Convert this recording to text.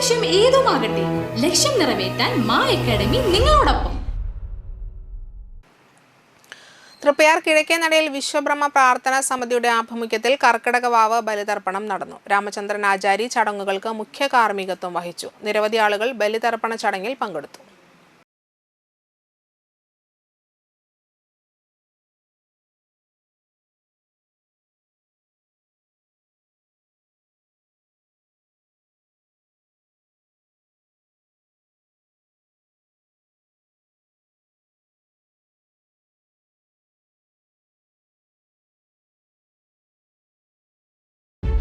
ലക്ഷ്യം ഏതുമാകട്ടെ ലക്ഷ്യം നിറവേറ്റാൻ മാ അക്കാഡമി നിങ്ങളോടൊപ്പം. തൃപ്പയാർ കിഴക്കേനടയിൽ വിശ്വബ്രഹ്മ പ്രാർത്ഥനാ സമിതിയുടെ ആഭിമുഖ്യത്തിൽ കർക്കിടക വാവ് ബലിതർപ്പണം നടന്നു. രാമചന്ദ്രൻ ആചാരി ചടങ്ങുകൾക്ക് മുഖ്യ കാർമ്മികത്വം വഹിച്ചു. നിരവധി ആളുകൾ ബലിതർപ്പണ ചടങ്ങിൽ പങ്കെടുത്തു.